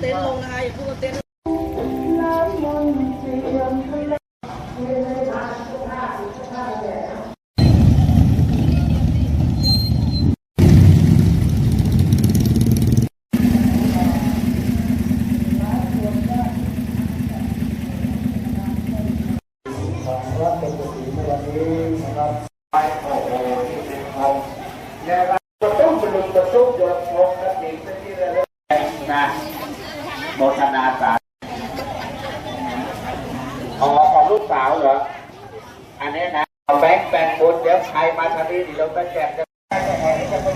เต็นท์ลงนะคะอย่าพูดว่าเต็นท์รับเป็นกุฏิในวันนี้นะครับไปโอ้โหที่เป็นทองเนี่ยครับประตุ้มประดุมประตุ้มหยดลงเป็นที่ระลึกนะ โมทนาสาอ๋อของลูกสาวเหรอ อันนี้นะแบงค์แบ่งบุญเดี๋ยวใครมาทางนี้เดี๋ยวไปแจกจะจะขอให้จะไปไหนกันนะ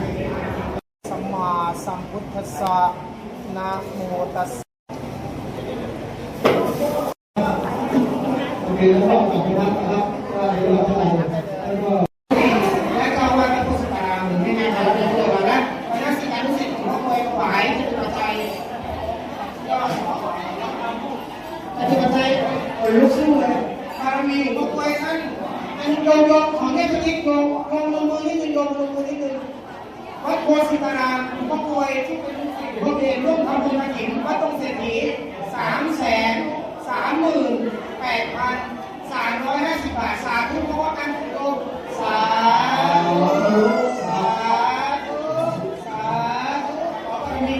ทธัสสะนะโมตัสสะโอเคแล้วก็ขอบคุณนะครับว่าเดี๋ยวเราจะไปแล้วก็และก็วันพระพุทธตารามหนึ่งในงานเราเป็นตัวเรานะวันนั้นสิการรู้สึกของมวยฝ่ายจะเป็นใจก็ปฏิบัติใจลุกสู้เลยบารมีของมวยท่านอันโยมโยมของเทพนิกโยมโยมลงมือนิดนึงโยมลงมือนิดนึง วัดโพสิตารามหลวงพ่อกวยที่เป็นวงพ่อเดชร่วมทำบุญกิจนวัดตรงเศรษฐีสามแสนสามหมื่นแปดพันสามร้อยห้าสิบบาทสาธุเพราะว่าการถึงโลกสาธุสาธุสาธุขอพระมี